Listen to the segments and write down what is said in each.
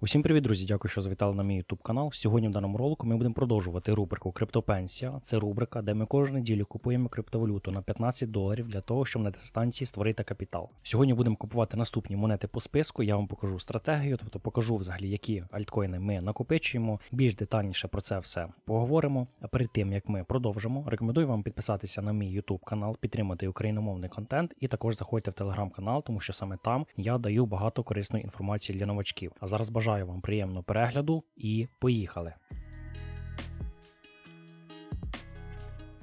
Усім привіт, друзі! Дякую, що завітали на мій YouTube канал. Сьогодні в даному ролику ми будемо продовжувати рубрику Криптопенсія. Це рубрика, де ми кожну неділю купуємо криптовалюту на 15 доларів для того, щоб на дистанції створити капітал. Сьогодні будемо купувати наступні монети по списку. Я вам покажу стратегію, тобто покажу взагалі, які альткоїни ми накопичуємо. Більш детальніше про це все поговоримо. А перед тим як ми продовжимо, рекомендую вам підписатися на мій YouTube канал, підтримати україномовний контент і також заходьте в телеграм-канал, тому що саме там я даю багато корисної інформації для новачків. А зараз бажаю вам приємного перегляду і поїхали.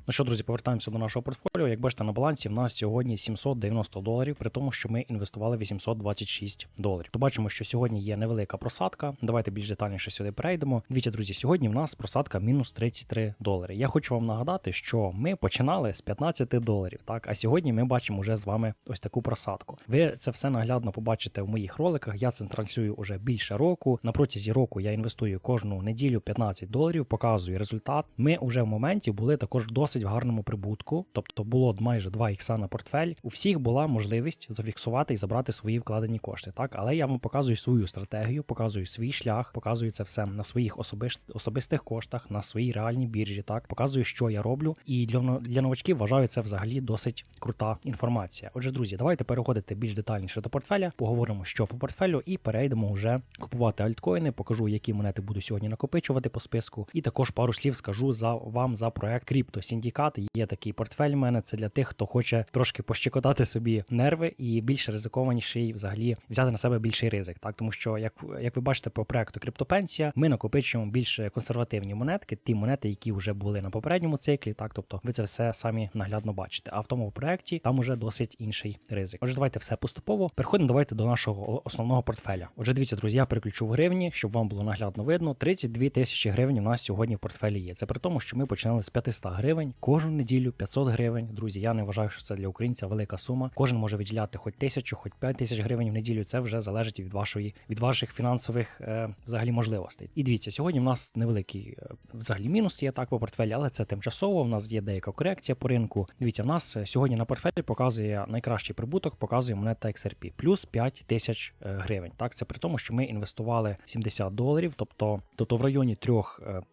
Ну що, друзі, повертаємося до нашого портфоліо. Як бачите, на балансі в нас сьогодні 790 доларів, при тому, що ми інвестували 826 доларів. То бачимо, що сьогодні є невелика просадка. Давайте більш детальніше сюди перейдемо. Дивіться, друзі, сьогодні в нас просадка мінус 33 долари. Я хочу вам нагадати, що ми починали з 15 доларів, так а сьогодні ми бачимо вже з вами ось таку просадку. Ви це все наглядно побачите в моїх роликах. Я це транслюю уже більше року. На протязі року я інвестую кожну неділю 15 доларів, показую результат. Ми вже в моменті були також досить в гарному прибутку, тобто було майже 2 ікса на портфель. У всіх була можливість зафіксувати і забрати свої вкладені кошти. Так, але я вам показую свою стратегію, показую свій шлях, показую це все на своїх особиш... особистих коштах, на своїй реальній біржі. Так, показую, що я роблю. І для для новачків вважаю це взагалі досить крута інформація. Отже, друзі, давайте переходити більш детальніше до портфеля, поговоримо, що по портфелю, і перейдемо вже купувати альткоїни. Покажу, які монети буду сьогодні накопичувати по списку, і також пару слів скажу за вам за проект Crypto Syndicate. Є такий портфель. У мене це для тих, хто хоче трошки пощекотати собі нерви і більш ризикованіший взагалі взяти на себе більший ризик. Так, тому що, як як ви бачите, по проекту Криптопенсія, ми накопичуємо більш консервативні монетки, ті монети, які вже були на попередньому циклі. Так, тобто ви це все самі наглядно бачите. А в тому проекті там уже досить інший ризик. Отже, давайте все поступово. Переходимо давайте до нашого основного портфеля. Отже, дивіться, друзі, я переключу в гривні, щоб вам було наглядно видно. 32 тисячі гривень у нас сьогодні в портфелі є. Це при тому, що ми починали з 500 гривень. Кожну неділю 500 гривень. Друзі, я не вважаю, що це для українця велика сума. Кожен може виділяти хоч тисячу, хоч 5 тисяч гривень в неділю. Це вже залежить від вашої від ваших фінансових е, взагалі можливостей. І дивіться, сьогодні в нас невеликий е, взагалі мінус є так по портфелі, але це тимчасово. У нас є деяка корекція по ринку. Дивіться, в нас сьогодні на портфелі показує найкращий прибуток, показує монета XRP, плюс 5 тисяч е, гривень. Так, це при тому, що ми інвестували 70 доларів, тобто тобто в районі 3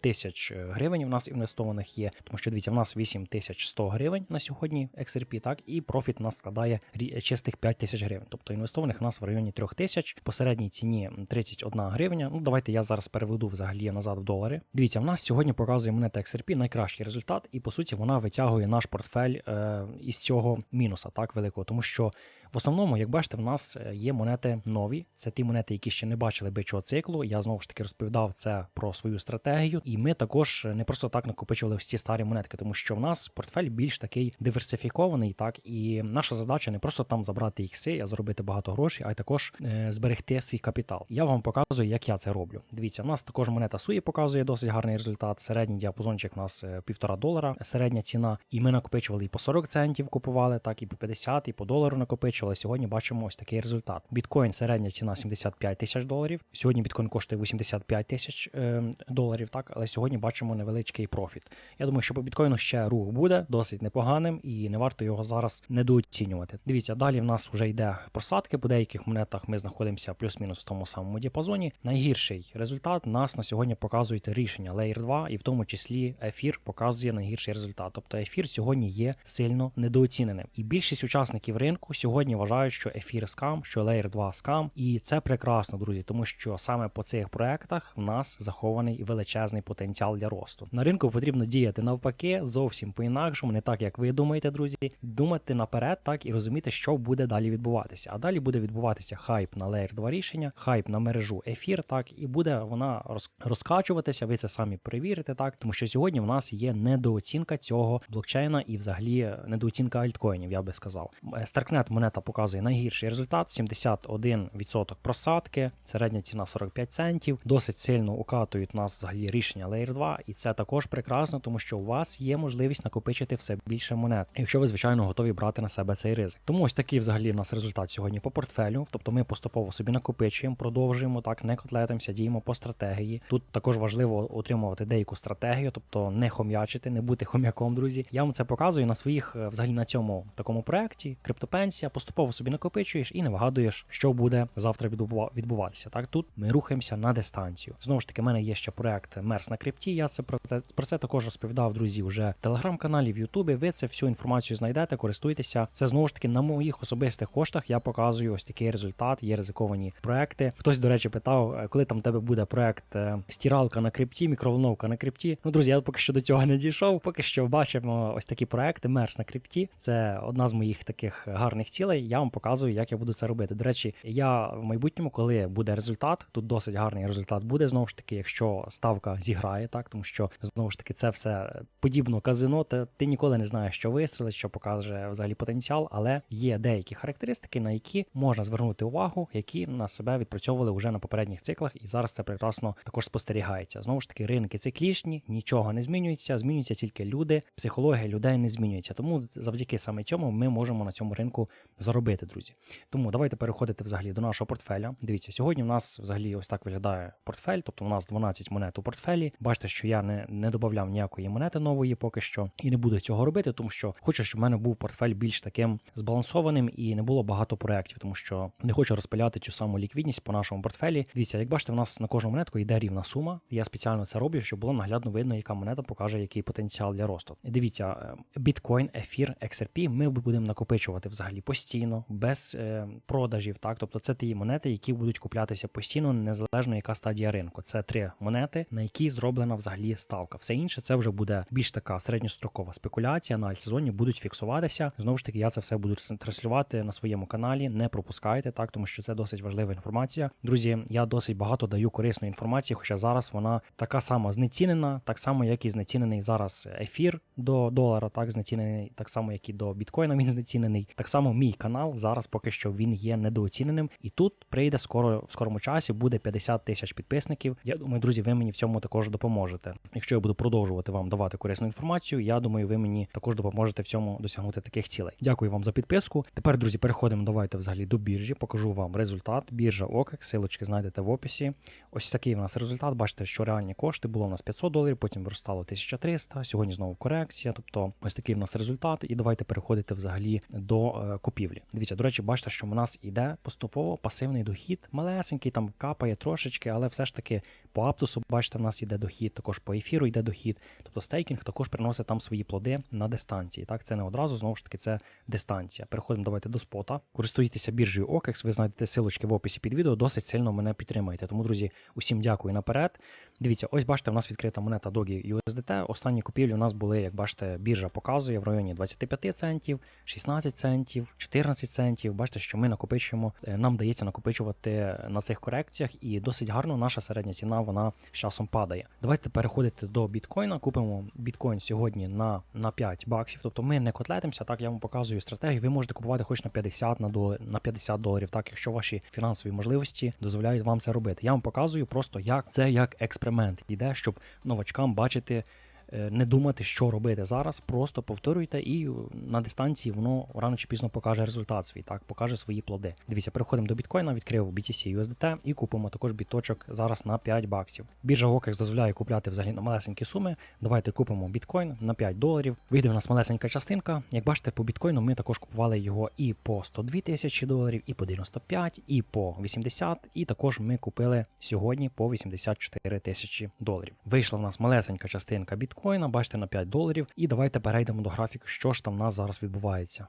тисяч гривень у нас інвестованих є, тому що дивіться, в нас 8 тисяч 100 гривень на сьогодні XRP, так, і профіт нас складає чистих 5 тисяч гривень. Тобто інвестованих у нас в районі 3 тисяч, по середній ціні 31 гривня. Ну, давайте я зараз переведу взагалі назад в долари. Дивіться, в нас сьогодні показує монета XRP найкращий результат, і по суті вона витягує наш портфель е, із цього мінуса, так великого, тому що. В основному, як бачите, в нас є монети нові. Це ті монети, які ще не бачили бичого циклу. Я знову ж таки розповідав це про свою стратегію, і ми також не просто так накопичували всі старі монетки, тому що в нас портфель більш такий диверсифікований, так і наша задача не просто там забрати ікси, а заробити багато грошей, а й також е, зберегти свій капітал. Я вам показую, як я це роблю. Дивіться, в нас також монета Суї показує досить гарний результат. Середній діапазончик у нас е, півтора долара, середня ціна. І ми накопичували і по 40 центів, купували, так і по 50, і по долару накопичували. Сьогодні бачимо ось такий результат. Біткоін середня ціна 75 тисяч доларів. Сьогодні біткоін коштує 85 тисяч е, доларів, так, але сьогодні бачимо невеличкий профіт. Я думаю, що по біткоїну ще рух буде досить непоганим і не варто його зараз недооцінювати. Дивіться, далі в нас вже йде просадки. По деяких монетах ми знаходимося плюс-мінус в тому самому діапазоні. Найгірший результат нас на сьогодні показують рішення Layer 2, і в тому числі ефір показує найгірший результат. Тобто ефір сьогодні є сильно недооціненим. І більшість учасників ринку сьогодні вважають, що ефір скам, що Layer 2 скам, і це прекрасно, друзі, тому що саме по цих проектах в нас захований величезний потенціал для росту. На ринку потрібно діяти навпаки, зовсім по-інакшому, не так як ви думаєте, друзі. Думати наперед, так і розуміти, що буде далі відбуватися. А далі буде відбуватися хайп на Layer 2 рішення, хайп на мережу ефір, так і буде вона розкачуватися. Ви це самі перевірите, так тому що сьогодні в нас є недооцінка цього блокчейна і, взагалі, недооцінка альткоїнів, я би сказав. Старкнет монета показує найгірший результат: 71% просадки, середня ціна 45 центів. Досить сильно укатують нас взагалі рішення Layer 2, і це також прекрасно, тому що у вас є можливість накопичити все більше монет, якщо ви, звичайно, готові брати на себе цей ризик. Тому ось такий взагалі в нас результат сьогодні по портфелю. Тобто ми поступово собі накопичуємо, продовжуємо так, не котлетимося, діємо по стратегії. Тут також важливо отримувати деяку стратегію, тобто не хом'ячити, не бути хом'яком, друзі. Я вам це показую на своїх, взагалі на цьому такому проекті. Криптопенсія. По поступово собі накопичуєш і не вигадуєш, що буде завтра відбува- відбуватися. Так тут ми рухаємося на дистанцію. Знову ж таки, в мене є ще проект Мерс на крипті. Я це про те про це також розповідав друзі вже в телеграм-каналі, в Ютубі. Ви це всю інформацію знайдете, користуйтеся. Це знову ж таки на моїх особистих коштах. Я показую ось такий результат. Є ризиковані проекти. Хтось, до речі, питав, е, коли там тебе буде проект е, стиралка на крипті, мікроволновка на крипті. Ну, друзі, я поки що до цього не дійшов. Поки що бачимо ось такі проекти. Мерс на крипті. Це одна з моїх таких гарних цілей. Я вам показую, як я буду це робити. До речі, я в майбутньому, коли буде результат, тут досить гарний результат буде знову ж таки, якщо ставка зіграє, так тому що знову ж таки це все подібно казино. Ти, ти ніколи не знаєш, що вистрілить, що покаже взагалі потенціал, але є деякі характеристики, на які можна звернути увагу, які на себе відпрацьовували вже на попередніх циклах, і зараз це прекрасно також спостерігається. Знову ж таки, ринки циклічні, нічого не змінюється, змінюються тільки люди, психологія людей не змінюється. Тому завдяки саме цьому ми можемо на цьому ринку заробити, друзі. Тому давайте переходити взагалі до нашого портфеля. Дивіться, сьогодні у нас взагалі ось так виглядає портфель, тобто у нас 12 монет у портфелі. Бачите, що я не, не додавав ніякої монети нової поки що, і не буду цього робити, тому що хочу, щоб в мене був портфель більш таким збалансованим і не було багато проєктів, тому що не хочу розпиляти цю саму ліквідність по нашому портфелі. Дивіться, як бачите, у нас на кожну монетку йде рівна сума. Я спеціально це роблю, щоб було наглядно видно, яка монета покаже який потенціал для росту. Дивіться, е, біткоін, ефір, XRP ми будемо накопичувати взагалі постійно, без е, продажів. Так, тобто це ті монети, які будуть куплятися постійно, незалежно яка стадія ринку. Це три монети, на які зроблена взагалі ставка. Все інше це вже буде більш така середньострокова спекуляція. На альтсезоні будуть фіксуватися. Знову ж таки, я це все буду транслювати на своєму каналі. Не пропускайте так, тому що це досить важлива інформація. Друзі, я досить багато даю корисної інформації, хоча зараз вона така сама знецінена, так само як і знецінений зараз ефір до долара, так знецінений, так само як і до біткоїна. Він знецінений. Так само мій канал зараз поки що він є недооціненим, і тут прийде скоро в скорому часі. Буде 50 тисяч підписників. Я думаю, друзі, ви мені в цьому також допоможете. Якщо я буду продовжувати вам давати корисну інформацію, я думаю, ви мені також допоможете в цьому досягнути таких цілей. Дякую вам за підписку. Тепер, друзі, переходимо. Давайте взагалі до біржі. Покажу вам результат. Біржа OKEX, силочки знайдете в описі. Ось такий у нас результат. Бачите, що реальні кошти було у нас 500 доларів, потім виростало 1300, Сьогодні знову корекція. Тобто, ось такий у нас результат. І давайте переходити взагалі до е, купівлі. Дивіться, до речі, бачите, що у нас іде поступово пасивний дохід, малесенький, там капає трошечки, але все ж таки по Аптусу, бачите, в нас йде дохід, також по ефіру йде дохід. Тобто стейкінг також приносить там свої плоди на дистанції. Так, це не одразу, знову ж таки, це дистанція. Переходимо давайте до спота. Користуйтеся біржею OKEX, ви знайдете силочки в описі під відео, досить сильно мене підтримаєте. Тому, друзі, усім дякую наперед. Дивіться, ось бачите, у нас відкрита монета Doge USDT. Останні купівлі у нас були, як бачите, біржа показує в районі 25 центів, 16 центів, 14 центів. Бачите, що ми накопичуємо, е, нам вдається накопичувати на цих корекціях, і досить гарно наша середня ціна вона з часом падає. Давайте переходити до біткоїна. Купимо біткоін сьогодні на, на 5 баксів. Тобто ми не котлетимося. Так я вам показую стратегію. Ви можете купувати хоч на 50 на долар, на 50 доларів, так якщо ваші фінансові можливості дозволяють вам це робити. Я вам показую просто як це як експеримент йде, щоб новачкам бачити. Е, Не думати, що робити зараз, просто повторюйте, і на дистанції воно рано чи пізно покаже результат свій, так покаже свої плоди. Дивіться, переходимо до біткоїна, відкрив BTC USDT і купимо також біточок зараз на 5 баксів. Біржа OKEX дозволяє купляти взагалі на малесенькі суми. Давайте купимо біткоін на 5 доларів. Вийде в нас малесенька частинка. Як бачите, по біткоїну ми також купували його і по 102 тисячі доларів, і по 95, і по 80, і також ми купили сьогодні по 84 тисячі доларів. Вийшла в нас малесенька частинка біткоїна, бачите, на 5 доларів. І давайте перейдемо до графіку, що ж там у нас зараз відбувається.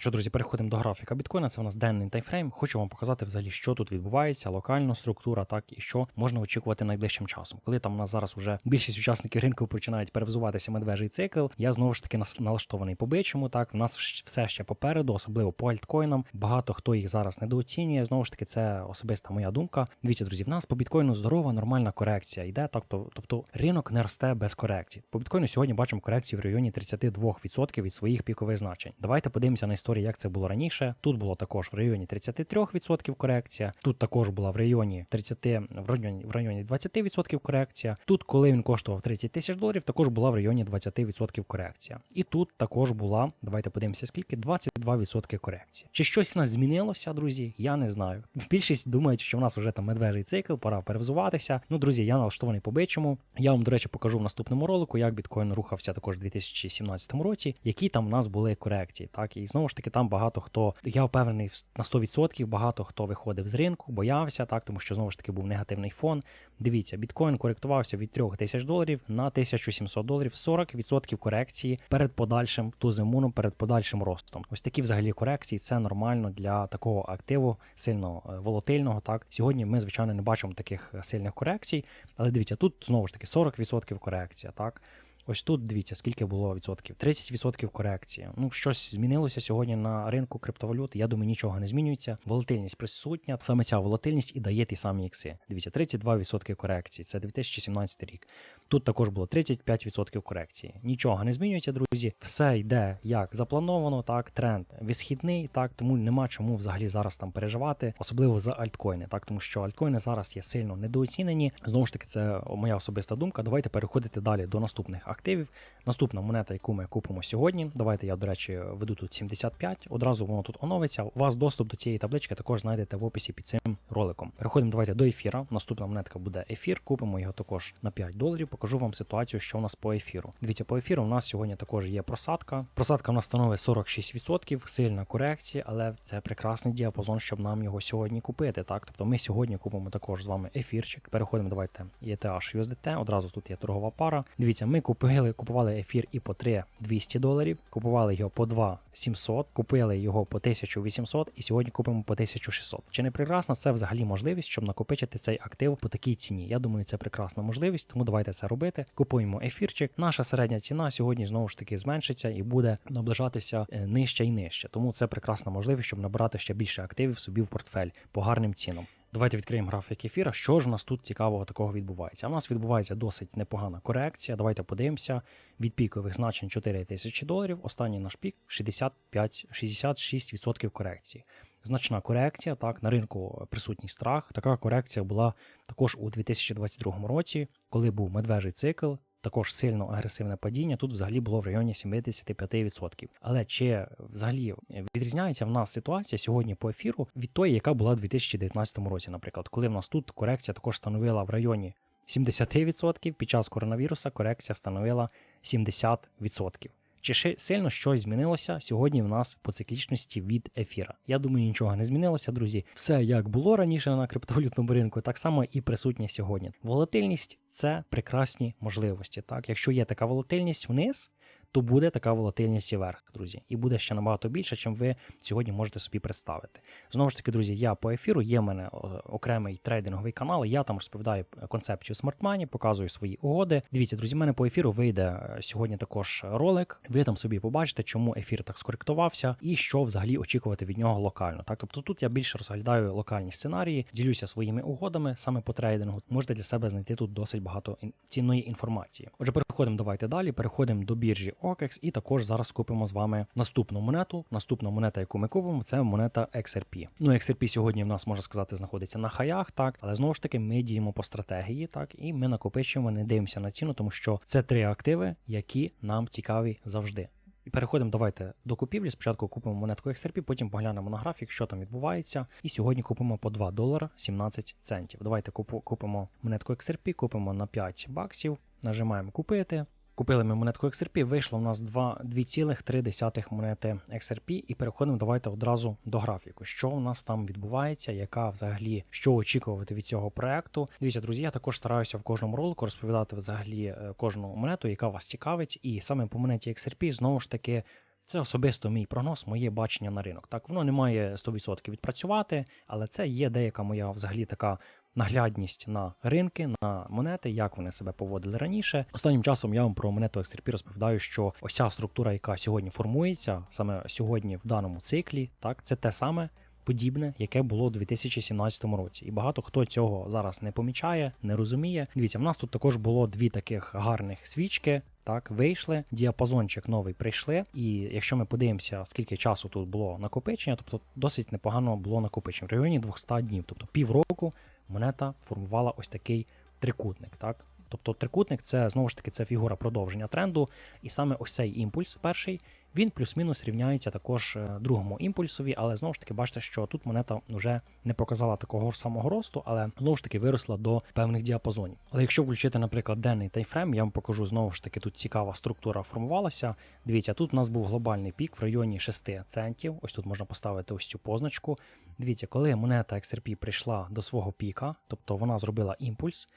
Що, друзі, переходимо до графіка біткоїна. Це у нас денний таймфрейм. Хочу вам показати взагалі, що тут відбувається, локально структура, так і що можна очікувати найближчим часом. Коли там у нас зараз уже більшість учасників ринку починають перевзуватися медвежий цикл. Я знову ж таки налаштований по бичому. Так, в нас все ще попереду, особливо по альткоїнам. Багато хто їх зараз недооцінює. Знову ж таки, це особиста моя думка. Дивіться, друзі, в нас по біткоїну здорова, нормальна корекція йде. Тобто, тобто ринок не росте без корекції. По біткоїну сьогодні бачимо корекцію в районі 32% від своїх пікових значень. Давайте подивимося на історію повторюю, як це було раніше. Тут було також в районі 33% корекція. Тут також була в районі 30, в районі, в районі 20% корекція. Тут, коли він коштував 30 тисяч доларів, також була в районі 20% корекція. І тут також була, давайте подивимося, скільки 22% корекції. Чи щось у нас змінилося, друзі? Я не знаю. Більшість думають, що в нас вже там медвежий цикл, пора перевзуватися. Ну, друзі, я налаштований по бичому. Я вам, до речі, покажу в наступному ролику, як біткоін рухався також у 2017 році, які там у нас були корекції. Так, і знову ж таки, там багато хто, я впевнений на 100%, багато хто виходив з ринку, боявся, так, тому що знову ж таки був негативний фон. Дивіться, біткоін коректувався від 3 тисяч доларів на 1700 доларів, 40% корекції перед подальшим тузимуном, перед подальшим ростом. Ось такі взагалі корекції це нормально для такого активу, сильно е, волатильного. Так сьогодні ми звичайно не бачимо таких е, сильних корекцій, але дивіться, тут знову ж таки 40% корекція. Так. Ось тут дивіться, скільки було відсотків. 30% корекції. Ну, щось змінилося сьогодні на ринку криптовалют. Я думаю, нічого не змінюється. Волатильність присутня. Саме ця волатильність і дає ті самі ікси. Дивіться, 32% корекції. Це 2017 рік. Тут також було 35% корекції. Нічого не змінюється, друзі. Все йде як заплановано, так тренд висхідний, так тому нема чому взагалі зараз там переживати, особливо за альткоїни, так тому що альткоїни зараз є сильно недооцінені. Знову ж таки, це моя особиста думка. Давайте переходити далі до наступних активів. Наступна монета, яку ми купимо сьогодні. Давайте я, до речі, веду тут 75. Одразу воно тут оновиться. У вас доступ до цієї таблички також знайдете в описі під цим роликом. Переходимо давайте до ефіра. Наступна монетка буде ефір. Купимо його також на 5 доларів. Покажу вам ситуацію, що у нас по ефіру. Дивіться, по ефіру у нас сьогодні також є просадка. Просадка в нас становить 46%, сильна корекція, але це прекрасний діапазон, щоб нам його сьогодні купити. Так, тобто ми сьогодні купимо також з вами ефірчик. Переходимо, давайте ETH USDT. Одразу тут є торгова пара. Дивіться, ми купили, купували ефір і по 3 200 доларів, купували його по 2 700, купили його по 1800 і сьогодні купимо по 1600. Чи не прекрасна це взагалі можливість, щоб накопичити цей актив по такій ціні? Я думаю, це прекрасна можливість, тому давайте це робити. Купуємо ефірчик. Наша середня ціна сьогодні знову ж таки зменшиться і буде наближатися е, нижче і нижче. Тому це прекрасна можливість, щоб набирати ще більше активів собі в портфель по гарним цінам. Давайте відкриємо графік ефіра. Що ж у нас тут цікавого такого відбувається? У нас відбувається досить непогана корекція. Давайте подивимося. Від пікових значень 4 тисячі доларів. Останній наш пік 65, 66% корекції. Значна корекція. Так, на ринку присутній страх. Така корекція була також у 2022 році, коли був медвежий цикл. Також сильно агресивне падіння. Тут взагалі було в районі 75%. Але чи взагалі відрізняється в нас ситуація сьогодні по ефіру від тої, яка була у 2019 році, наприклад, коли в нас тут корекція також становила в районі 70%, під час коронавіруса корекція становила 70%. Чи сильно щось змінилося сьогодні в нас по циклічності від ефіра? Я думаю, нічого не змінилося, друзі. Все як було раніше на криптовалютному ринку, так само і присутнє сьогодні. Волатильність це прекрасні можливості. Так, якщо є така волатильність вниз, то буде така волатильність і вверх, друзі, і буде ще набагато більше, чим ви сьогодні можете собі представити. Знову ж таки, друзі, я по ефіру є в мене окремий трейдинговий канал. Я там розповідаю концепцію смартмані, показую свої угоди. Дивіться, друзі, в мене по ефіру вийде е, сьогодні також ролик. Ви там собі побачите, чому ефір так скоректувався і що взагалі очікувати від нього локально. Так, тобто тут я більше розглядаю локальні сценарії, ділюся своїми угодами саме по трейдингу. Можете для себе знайти тут досить багато цінної інформації. Отже, переходимо давайте далі. Переходимо до біржі OKEX і також зараз купимо з вами наступну монету. Наступна монета, яку ми купимо, це монета XRP. Ну, XRP сьогодні в нас можна сказати знаходиться на хаях, так, але знову ж таки ми діємо по стратегії, так, і ми накопичуємо, не дивимося на ціну, тому що це три активи, які нам цікаві завжди. І переходимо давайте до купівлі. Спочатку купимо монетку XRP, потім поглянемо на графік, що там відбувається. І сьогодні купимо по 2 долара 17 центів. Давайте купимо монетку XRP, купимо на 5 баксів, нажимаємо купити. Купили ми монетку XRP, вийшло в нас 2,3 монети XRP, і переходимо давайте одразу до графіку. Що у нас там відбувається, яка взагалі що очікувати від цього проекту. Дивіться, друзі, я також стараюся в кожному ролику розповідати взагалі е, кожну монету, яка вас цікавить, і саме по монеті XRP знову ж таки. Це особисто мій прогноз, моє бачення на ринок. Так, воно не має 100% відпрацювати, але це є деяка моя взагалі така наглядність на ринки, на монети, як вони себе поводили раніше. Останнім часом я вам про монету XRP розповідаю, що ось ця структура, яка сьогодні формується, саме сьогодні в даному циклі, так, це те саме. подібне, яке було у 2017 році. І багато хто цього зараз не помічає, не розуміє. Дивіться, в нас тут також було дві таких гарних свічки. Так, вийшли, діапазончик новий прийшли. І якщо ми подивимося, скільки часу тут було накопичення, тобто досить непогано було накопичення в районі 200 днів. Тобто півроку монета формувала ось такий трикутник. Так, тобто трикутник це знову ж таки це фігура продовження тренду, і саме ось цей імпульс перший. Він плюс-мінус рівняється також е, другому імпульсові, але знову ж таки бачите, що тут монета вже не показала такого самого росту, але знову ж таки виросла до певних діапазонів. Але якщо включити, наприклад, денний таймфрейм, я вам покажу знову ж таки тут цікава структура формувалася. Дивіться, тут у нас був глобальний пік в районі 6 центів. Ось тут можна поставити ось цю позначку. Дивіться, коли монета XRP прийшла до свого піка, тобто вона зробила імпульс.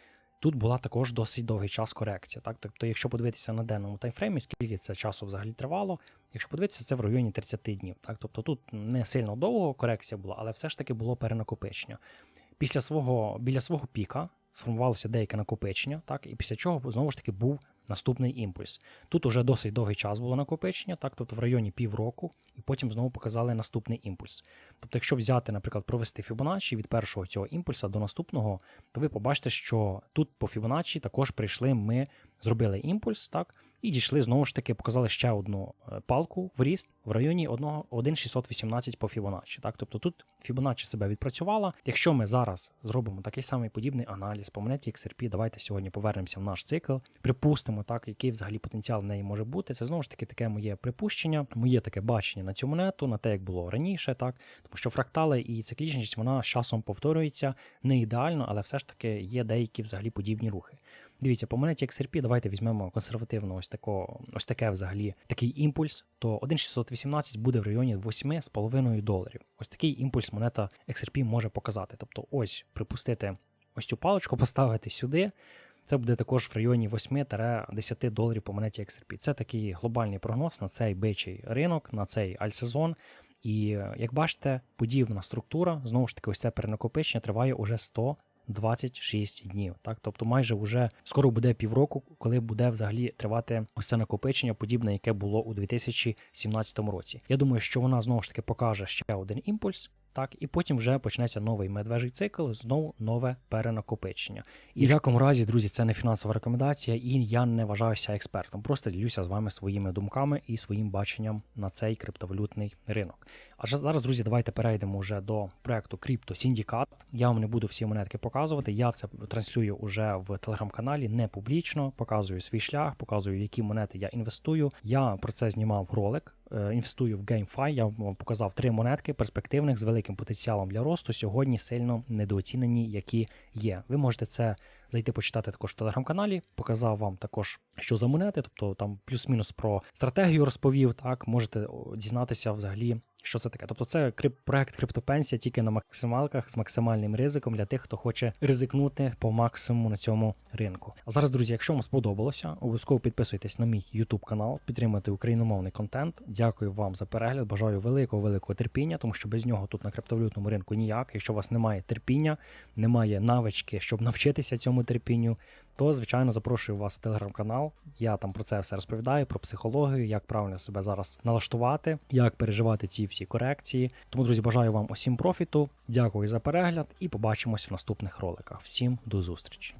Тут була також досить довгий час корекція. Так? Тобто, якщо подивитися на денному таймфреймі, скільки це часу взагалі тривало, якщо подивитися, це в районі 30 днів. Так? Тобто тут не сильно довго корекція була, але все ж таки було перенакопичення. Після свого, біля свого піка сформувалося деяке накопичення, так? і після чого знову ж таки був наступний імпульс. Тут уже досить довгий час було накопичення, так, тобто в районі півроку, і потім знову показали наступний імпульс. Тобто, якщо взяти, наприклад, провести Fibonacci від першого цього імпульса до наступного, то ви побачите, що тут по Fibonacci також прийшли, ми зробили імпульс, так, і дійшли знову ж таки, показали ще одну е, палку в ріст в районі 1,618 по Fibonacci. Так? Тобто тут Fibonacci себе відпрацювала. Якщо ми зараз зробимо такий самий подібний аналіз по монеті XRP, давайте сьогодні повернемося в наш цикл, припустимо, так, який взагалі потенціал в неї може бути. Це знову ж таки таке моє припущення, моє таке бачення на цю монету, на те, як було раніше, так тому що фрактали і циклічність вона з часом повторюється не ідеально, але все ж таки є деякі взагалі подібні рухи. Дивіться, по монеті XRP давайте візьмемо консервативно ось тако, ось таке взагалі такий імпульс, то 1,618 буде в районі 8,5 доларів. Ось такий імпульс монета XRP може показати. Тобто, ось припустити ось цю паличку, поставити сюди. Це буде також в районі 8-10 доларів по монеті XRP. Це такий глобальний прогноз на цей бичий ринок, на цей альсезон. І як бачите, подібна структура, знову ж таки, ось це перенакопичення триває уже 100 26 днів. Так, тобто, майже вже скоро буде півроку, коли буде взагалі тривати ось це накопичення, подібне, яке було у 2017 році. Я думаю, що вона знову ж таки покаже ще один імпульс. Так, і потім вже почнеться новий медвежий цикл, знову нове перенакопичення. І в якому разі, друзі, це не фінансова рекомендація, і я не вважаюся експертом. Просто ділюся з вами своїми думками і своїм баченням на цей криптовалютний ринок. А зараз, друзі, давайте перейдемо вже до проекту Crypto Syndicate. Я вам не буду всі монетки показувати. Я це транслюю уже в телеграм-каналі не публічно, показую свій шлях, показую, які монети я інвестую. Я про це знімав ролик. Е, інвестую в GameFi. Я вам показав три монетки перспективних з великим потенціалом для росту. Сьогодні сильно недооцінені, які є. Ви можете це зайти почитати також в телеграм-каналі. Показав вам також, що за монети, тобто там плюс-мінус про стратегію розповів. Так, можете дізнатися взагалі. Що це таке? Тобто це проект криптопенсія тільки на максималках з максимальним ризиком для тих, хто хоче ризикнути по максимуму на цьому ринку. А зараз, друзі, якщо вам сподобалося, обов'язково підписуйтесь на мій YouTube канал, підтримуйте україномовний контент. Дякую вам за перегляд. Бажаю великого великого терпіння, тому що без нього тут на криптовалютному ринку ніяк. Якщо у вас немає терпіння, немає навички, щоб навчитися цьому терпінню, то звичайно запрошую вас в телеграм-канал. Я там про це все розповідаю, про психологію, як правильно себе зараз налаштувати, як переживати ці всі корекції. Тому, друзі, бажаю вам усім профіту. Дякую за перегляд і побачимось в наступних роликах. Всім до зустрічі!